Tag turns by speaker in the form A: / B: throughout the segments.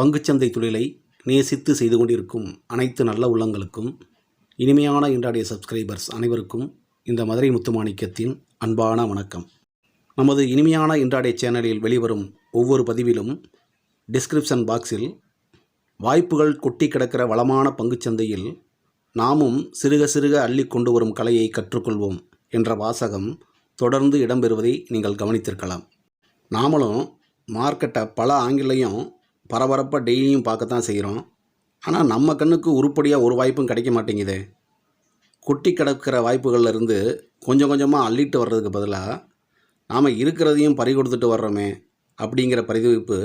A: பங்குச்சந்தை தொழிலை நேசித்து செய்து கொண்டிருக்கும் அனைத்து நல்ல உள்ளங்களுக்கும் இனிமையான இன்றாடைய சப்ஸ்கிரைபர்ஸ் அனைவருக்கும் இந்த மதுரை முத்துமாணிக்கத்தின் அன்பான வணக்கம். நமது இனிமையான இன்றாடைய சேனலில் வெளிவரும் ஒவ்வொரு பதிவிலும் டிஸ்கிரிப்ஷன் பாக்ஸில் வாய்ப்புகள் கொட்டி கிடக்கிற வளமான பங்குச்சந்தையில் நாமும் சிறுக சிறுக அள்ளி கொண்டு வரும் கலையை கற்றுக்கொள்வோம் என்ற வாசகம் தொடர்ந்து இடம்பெறுவதை நீங்கள் கவனித்திருக்கலாம். நாமளும் மார்க்கெட்டை பல ஆங்கிலையும் பரபரப்பாக டெய்லியும் பார்க்கத்தான் செய்கிறோம். ஆனால் நம்ம கண்ணுக்கு உருப்படியாக ஒரு வாய்ப்பும் கிடைக்க மாட்டேங்குதே. கொட்டி கிடக்கிற வாய்ப்புகள்ல இருந்து கொஞ்சம் கொஞ்சமாக அள்ளிட்டு வர்றதுக்கு பதிலாக நாம் இருக்கிறதையும் பறி கொடுத்துட்டு வர்றோமே அப்படிங்கிற பரிதவிப்பு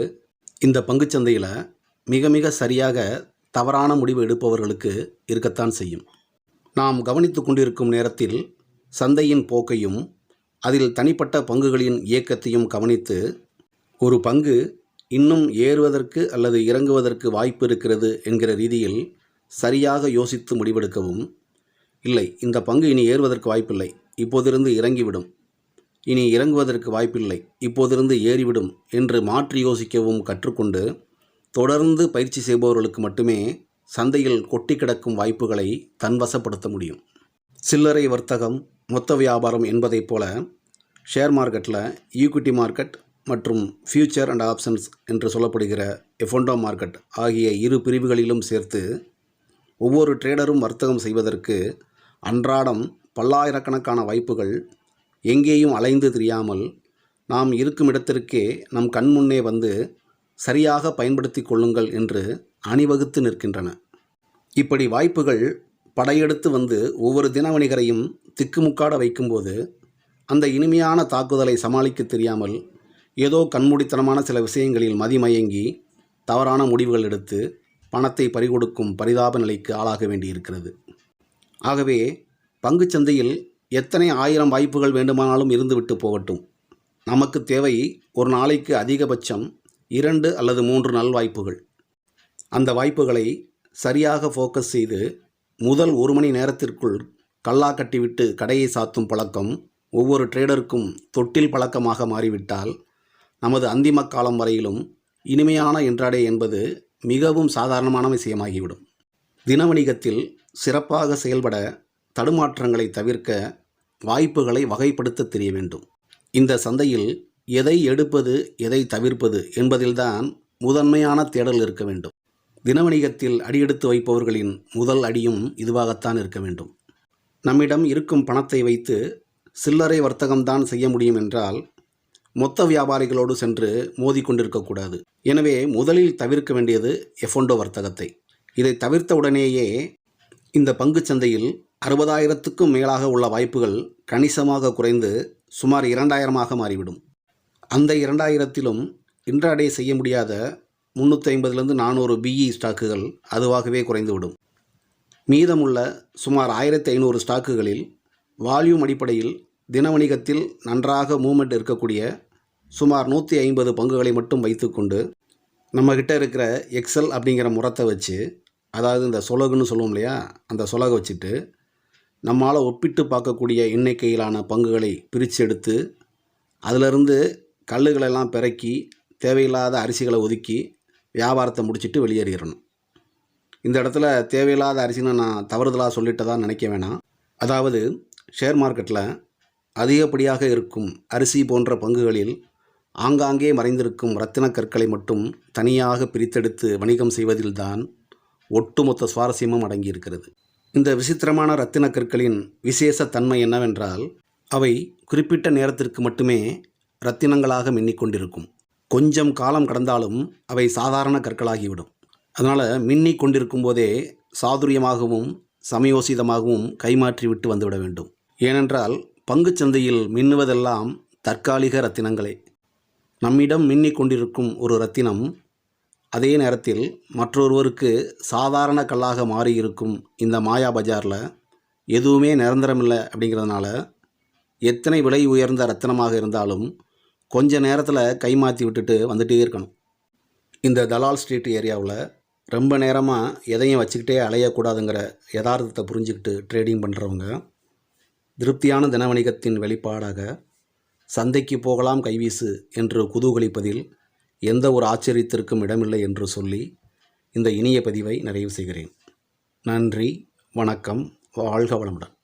A: இந்த பங்குச்சந்தையில் மிக மிக சரியாக தவறான முடிவு எடுப்பவர்களுக்கு இருக்கத்தான் செய்யும். நாம் கவனித்து கொண்டிருக்கும் நேரத்தில் சந்தையின் போக்கையும் அதில் தனிப்பட்ட பங்குகளின் இயக்கத்தையும் கவனித்து ஒரு பங்கு இன்னும் ஏறுவதற்கு அல்லது இறங்குவதற்கு வாய்ப்பு இருக்கிறது என்கிற ரீதியில் சரியாக யோசித்து முடிவெடுக்கவும். இல்லை இந்த பங்கு இனி ஏறுவதற்கு வாய்ப்பில்லை இப்போதிருந்து இறங்கிவிடும். இனி இறங்குவதற்கு வாய்ப்பில்லை இப்போதிருந்து ஏறிவிடும் என்று மாற்றி யோசிக்கவும் கற்றுக்கொண்டு தொடர்ந்து பயிற்சி செய்பவர்களுக்கு மட்டுமே சந்தையில் கொட்டி கிடக்கும் வாய்ப்புகளை தன்வசப்படுத்த முடியும். சில்லறை வர்த்தகம் மொத்த வியாபாரம் என்பதைப் போல ஷேர் மார்க்கெட்டில் ஈக்விட்டி மார்க்கெட் மற்றும் ஃபியூச்சர் அண்ட் ஆப்ஷன்ஸ் என்று சொல்லப்படுகிற எஃபோண்டோ மார்க்கெட் ஆகிய இரு பிரிவுகளிலும் சேர்த்து ஒவ்வொரு ட்ரேடரும் வர்த்தகம் செய்வதற்கு அன்றாடம் பல்லாயிரக்கணக்கான வாய்ப்புகள் எங்கேயும் அலைந்து தெரியாமல் நாம் இருக்கும் இடத்திற்கே நம் கண்முன்னே வந்து சரியாக பயன்படுத்தி கொள்ளுங்கள் என்று அணிவகுத்து நிற்கின்றன. இப்படி வாய்ப்புகள் படையெடுத்து வந்து ஒவ்வொரு தினவணிகரையும் திக்குமுக்காட வைக்கும்போது அந்த இனிமையான தாக்குதலை சமாளிக்க தெரியாமல் ஏதோ கண்மூடித்தனமான சில விஷயங்களில் மதிமயங்கி தவறான முடிவுகள் எடுத்து பணத்தை பறிகொடுக்கும் பரிதாப நிலைக்கு ஆளாக வேண்டியிருக்கிறது. ஆகவே பங்குச்சந்தையில் எத்தனை ஆயிரம் வாய்ப்புகள் வேண்டுமானாலும் இருந்துவிட்டு போகட்டும். நமக்கு தேவை ஒரு நாளைக்கு அதிகபட்சம் இரண்டு அல்லது மூன்று நல்வாய்ப்புகள் அந்த வாய்ப்புகளை சரியாக ஃபோக்கஸ் செய்து முதல் ஒரு மணி நேரத்திற்குள் கல்லா கட்டிவிட்டு கடையை சாத்தும் பழக்கம் ஒவ்வொரு ட்ரேடருக்கும் தொட்டில் பழக்கமாக மாறிவிட்டால் நமது அந்திம காலம் வரையிலும் இனிமையான என்றாடே என்பது மிகவும் சாதாரணமான விஷயமாகிவிடும். தினவணிகத்தில் சிறப்பாக செயல்பட தடுமாற்றங்களை தவிர்க்க வாய்ப்புகளை வகைப்படுத்த தெரிய வேண்டும். இந்த சந்தையில் எதை எடுப்பது எதை தவிர்ப்பது என்பதில்தான் முதன்மையான தேடல் இருக்க வேண்டும். தினவணிகத்தில் அடியெடுத்து வைப்பவர்களின் முதல் அடியும் இதுவாகத்தான் இருக்க வேண்டும். நம்மிடம் இருக்கும் பணத்தை வைத்து சில்லறை வர்த்தகம்தான் செய்ய முடியும் என்றால் மொத்த வியாபாரிகளோடு சென்று மோதிக்கொண்டிருக்கக்கூடாது எனவே முதலில் தவிர்க்க வேண்டியது எஃபோண்டோ வர்த்தகத்தை. இதை தவிர்த்த உடனேயே இந்த பங்குச் சந்தையில் அறுபதாயிரத்துக்கும் மேலாக உள்ள வாய்ப்புகள் கணிசமாக குறைந்து சுமார் இரண்டாயிரமாக மாறிவிடும். அந்த இரண்டாயிரத்திலும் இன்றாடே செய்ய முடியாத முந்நூற்றி ஐம்பதுலேருந்து நானூறு பிஇ ஸ்டாக்குகள் அதுவாகவே குறைந்துவிடும். மீதமுள்ள சுமார் ஆயிரத்தி ஐநூறு ஸ்டாக்குகளில் வால்யூம் அடிப்படையில் தின வணிகத்தில் நன்றாக மூமெண்ட் இருக்கக்கூடிய சுமார் நூற்றி ஐம்பது பங்குகளை மட்டும் வைத்துக்கொண்டு நம்மக்கிட்ட இருக்கிற எக்ஸல் அப்படிங்கிற முறத்தை வச்சு அதாவது இந்த சொலகுன்னு சொல்லுவோம் இல்லையா? அந்த சொலகை வச்சுட்டு நம்மால் ஒப்பிட்டு பார்க்கக்கூடிய எண்ணிக்கையிலான பங்குகளை பிரித்து எடுத்து அதிலிருந்து கல்லுகளெல்லாம் பிறக்கி தேவையில்லாத அரிசிகளை ஒதுக்கி வியாபாரத்தை முடிச்சுட்டு வெளியேறிடணும். இந்த இடத்துல தேவையில்லாத அரிசின்னு நான் தவறுதலாக சொல்லிட்டதா நினைக்க வேணாம். அதாவது ஷேர் மார்க்கெட்டில் அதிகப்படியாக இருக்கும் அரிசி போன்ற பங்குகளில் ஆங்காங்கே மறைந்திருக்கும் இரத்தின கற்களை மட்டும் தனியாக பிரித்தெடுத்து வணிகம் செய்வதில்தான் ஒட்டுமொத்த சுவாரஸ்யமும் அடங்கியிருக்கிறது. இந்த விசித்திரமான இரத்தின கற்களின் விசேஷ தன்மை என்னவென்றால் அவை குறிப்பிட்ட நேரத்திற்கு மட்டுமே இரத்தினங்களாக மின்னிக்கொண்டிருக்கும். கொஞ்சம் காலம் கடந்தாலும் அவை சாதாரண கற்களாகிவிடும். அதனால் மின்னி கொண்டிருக்கும் போதே சாதுரியமாகவும் சமயோசிதமாகவும் கைமாற்றி விட்டு வந்துவிட வேண்டும். ஏனென்றால் சந்தையில் மின்னுவதெல்லாம் தற்காலிக ரத்தினங்களே. நம்மிடம் மின்னிக் கொண்டிருக்கும் ஒரு ரத்தினம் அதே நேரத்தில் மற்றொருவருக்கு சாதாரண கல்லாக மாறியிருக்கும் இந்த மாயா பஜாரில் எதுவுமே நிரந்தரமில்லை அப்படிங்கிறதுனால எத்தனை விலை உயர்ந்த ரத்தினமாக இருந்தாலும் கொஞ்ச நேரத்தில் கைமாற்றி விட்டுட்டு வந்துகிட்டே இருக்கணும். இந்த தலால் ஸ்ட்ரீட் ஏரியாவில் ரொம்ப நேரமாக எதையும் வச்சுக்கிட்டே அலையக்கூடாதுங்கிற யதார்த்தத்தை புரிஞ்சுக்கிட்டு ட்ரேடிங் பண்ணுறவங்க திருப்தியான தினவணிகத்தின் வெளிப்பாடாக சந்தைக்கு போகலாம் கைவீசு என்று குதூகலிப்பதில் எந்த ஒரு ஆச்சரியத்திற்கும் இடமில்லை என்று சொல்லி இந்த இனிய பதிவை நிறைவு செய்கிறேன். நன்றி வணக்கம் வாழ்க வளமுடன்.